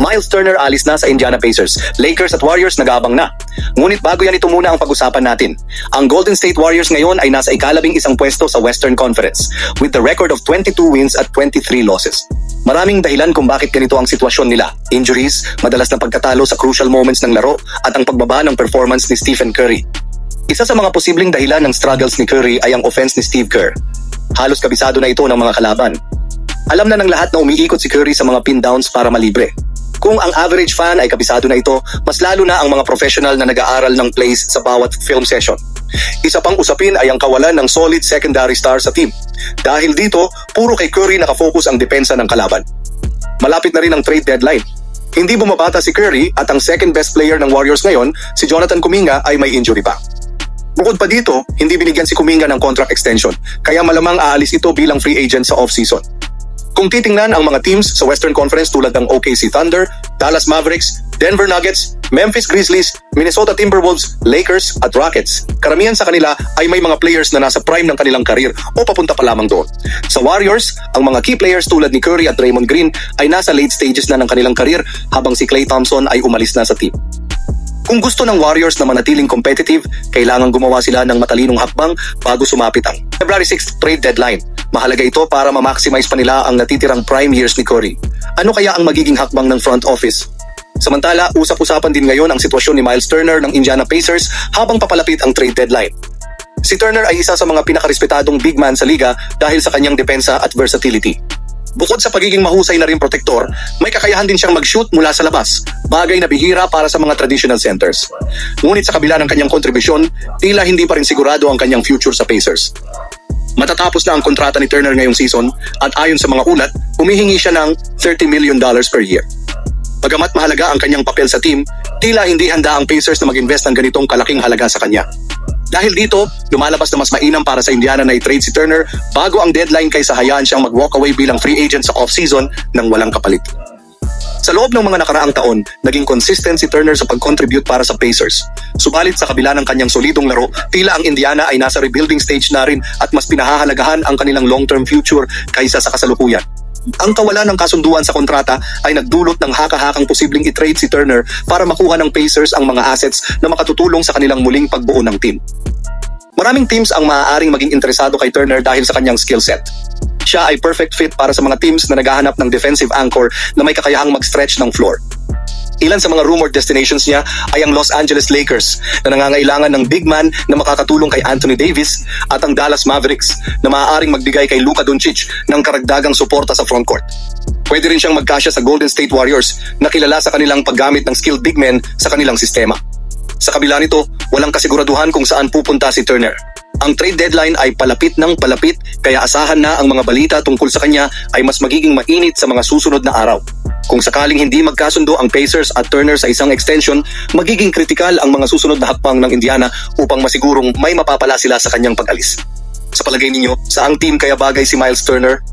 Miles Turner alis na sa Indiana Pacers. Lakers at Warriors nag-aabang na. Ngunit bago yan ito muna ang pag-usapan natin. Ang Golden State Warriors ngayon ay nasa ikalabing isang pwesto sa Western Conference with the record of 22 wins at 23 losses. Maraming dahilan kung bakit ganito ang sitwasyon nila. Injuries, madalas na pagkatalo sa crucial moments ng laro at ang pagbaba ng performance ni Stephen Curry. Isa sa mga posibleng dahilan ng struggles ni Curry ay ang offense ni Steve Kerr. Halos kabisado na ito ng mga kalaban. Alam na ng lahat na umiikot si Curry sa mga pin downs para malibre. Kung ang average fan ay kabisado na ito, mas lalo na ang mga professional na nag-aaral ng plays sa bawat film session. Isa pang usapin ay ang kawalan ng solid secondary star sa team. Dahil dito, puro kay Curry nakafocus ang depensa ng kalaban. Malapit na rin ang trade deadline. Hindi bumabata si Curry at ang second best player ng Warriors ngayon, si Jonathan Kuminga ay may injury pa. Bukod pa dito, hindi binigyan si Kuminga ng contract extension, kaya malamang aalis ito bilang free agent sa off-season. Kung titingnan ang mga teams sa Western Conference tulad ng OKC Thunder, Dallas Mavericks, Denver Nuggets, Memphis Grizzlies, Minnesota Timberwolves, Lakers at Rockets, karamihan sa kanila ay may mga players na nasa prime ng kanilang karir o papunta pa lamang doon. Sa Warriors, ang mga key players tulad ni Curry at Draymond Green ay nasa late stages na ng kanilang karir habang si Klay Thompson ay umalis na sa team. Kung gusto ng Warriors na manatiling competitive, kailangan gumawa sila ng matalinong hakbang bago sumapit ang February 6th trade deadline. Mahalaga ito para ma-maximize pa nila ang natitirang prime years ni Curry. Ano kaya ang magiging hakbang ng front office? Samantala, usap-usapan din ngayon ang sitwasyon ni Miles Turner ng Indiana Pacers habang papalapit ang trade deadline. Si Turner ay isa sa mga pinakarespetadong big man sa liga dahil sa kanyang depensa at versatility. Bukod sa pagiging mahusay na rin protektor, may kakayahan din siyang mag-shoot mula sa labas, bagay na bihira para sa mga traditional centers. Ngunit sa kabila ng kanyang kontribusyon, tila hindi pa rin sigurado ang kanyang future sa Pacers. Matatapos na ang kontrata ni Turner ngayong season at ayon sa mga ulat, humihingi siya ng 30 million dollars per year. Bagamat mahalaga ang kanyang papel sa team, tila hindi handa ang Pacers na mag-invest ng ganitong kalaking halaga sa kanya. Dahil dito, lumalabas na mas mainam para sa Indiana na i-trade si Turner bago ang deadline kaysa hayaan siyang mag-walk away bilang free agent sa off-season nang walang kapalit. Sa loob ng mga nakaraang taon, naging consistent si Turner sa pag-contribute para sa Pacers. Subalit sa kabila ng kanyang solidong laro, tila ang Indiana ay nasa rebuilding stage na rin at mas pinahahalagahan ang kanilang long-term future kaysa sa kasalukuyan. Ang kawalan ng kasunduan sa kontrata ay nagdulot ng haka-hakang posibleng i-trade si Turner para makuha ng Pacers ang mga assets na makatutulong sa kanilang muling pagbuo ng team. Maraming teams ang maaaring maging interesado kay Turner dahil sa kanyang skill set. Siya ay perfect fit para sa mga teams na naghahanap ng defensive anchor na may kakayahang mag-stretch ng floor. Ilan sa mga rumored destinations niya ay ang Los Angeles Lakers na nangangailangan ng big man na makakatulong kay Anthony Davis at ang Dallas Mavericks na maaaring magbigay kay Luka Doncic ng karagdagang suporta sa frontcourt. Pwede rin siyang magkasya sa Golden State Warriors na kilala sa kanilang paggamit ng skilled big men sa kanilang sistema. Sa kabila nito, walang kasiguraduhan kung saan pupunta si Turner. Ang trade deadline ay palapit ng palapit kaya asahan na ang mga balita tungkol sa kanya ay mas magiging mainit sa mga susunod na araw. Kung sakaling hindi magkasundo ang Pacers at Turner sa isang extension, magiging kritikal ang mga susunod na hakbang ng Indiana upang masigurong may mapapala sila sa kanyang pag-alis. Sa palagay ninyo, saang team kaya bagay si Miles Turner